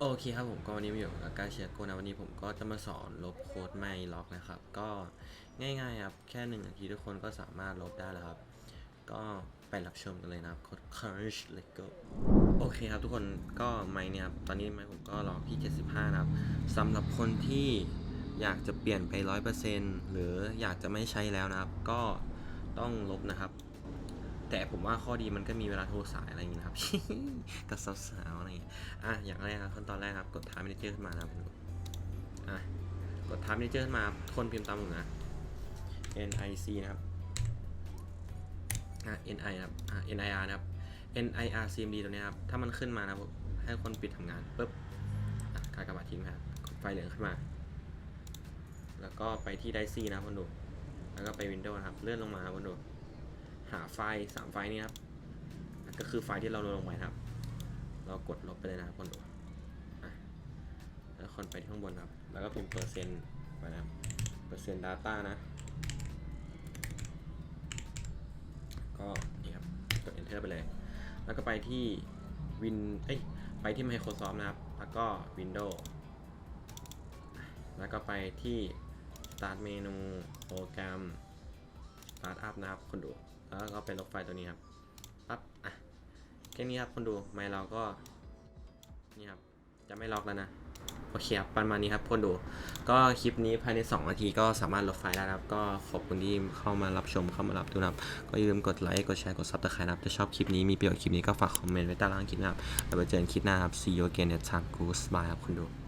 โอเคครับผมก็วันนี้มาอยู่กับกาเชียโกนะวันนี้ผมก็จะมาสอนลบโค้ดไม่ล็อกนะครับ ก็ง่ายๆครับแค่หนึ่งนาทีทุกคนก็สามารถลบได้แล้วครับ ก็ไปรับชมกันเลยนะครับโค้ด Courage Let Go โอเคครับทุกคนก็ไมค์เนี่ยครับตอนนี้ไมค์ผมก็รอกที่ 75 นะครับสำหรับคนที่อยากจะเปลี่ยนไป 100%หรืออยากจะไม่ใช้แล้วนะครับ ก็ต้องลบนะครับ แต่ผมว่าข้อดีมันก็มีเวลาโทรสายอะไรอย่างงี้นะครับ กับสาวๆอะไรอย่างเงี้ยอะอย่างแรกครับขั้นตอนแรกครับ กด Time Manager ขึ้นมานะครับอะกด Time Manager ขึ้นมาคนพิมพ์ตามผมนะ NIC นะครับอะ NI นะครับอะ NIR นะครับ NIR CMD ตัวนี้ครับ ถ้ามันขึ้นมานะครับให้คนปิดทำงานปุ๊บอะกากบาททิ้งนะครับกดไฟเหลืองขึ้นมา แล้วก็ไปที่ไดซี่นะคนดูแล้วก็ไป Windows นะครับ เลื่อนลงมาคนดู หาไฟล์สามไฟล์นี้ครับก็คือไฟล์ที่เราลงไปครับ เรากดลบไปเลยนะครับคนดูแล้วคนไปที่ข้างบนครับ แล้วก็พิมพ์เปอร์เซ็นต์ไปนะครับเปอร์เซ็นต์ data นะ ก็นี่ครับกด enter ไปเลย แล้วก็ไปที่ win เอ้ยไปที่ Microsoft นะครับ แล้วก็ Windows แล้วก็ไปที่ start เมนูโปรแกรม start up นะครับคนดู แล้วก็เป็นลบไฟตัวนี้ครับปั๊บอะแค่นี้ครับคนดูไม่เราก็นี่ครับจะไม่ล็อกแล้วนะโอเคครับประมาณนี้ครับคนดู ก็คลิปนี้ภายใน 2 นาทีก็สามารถลบไฟล์ได้ครับ ก็ขอบคุณที่เข้ามารับชมเข้ามารับดูนะครับ ก็อย่าลืมกดไลค์กดแชร์กดซับสไครต์นะครับถ้าชอบคลิปนี้มีประโยชน์คลิปนี้ก็ฝากคอมเมนต์ไว้ใต้ล่างคลิปนะครับแล้วไปเจอกันคลิปหน้าครับ see you again next time goodbye ครับคุณดู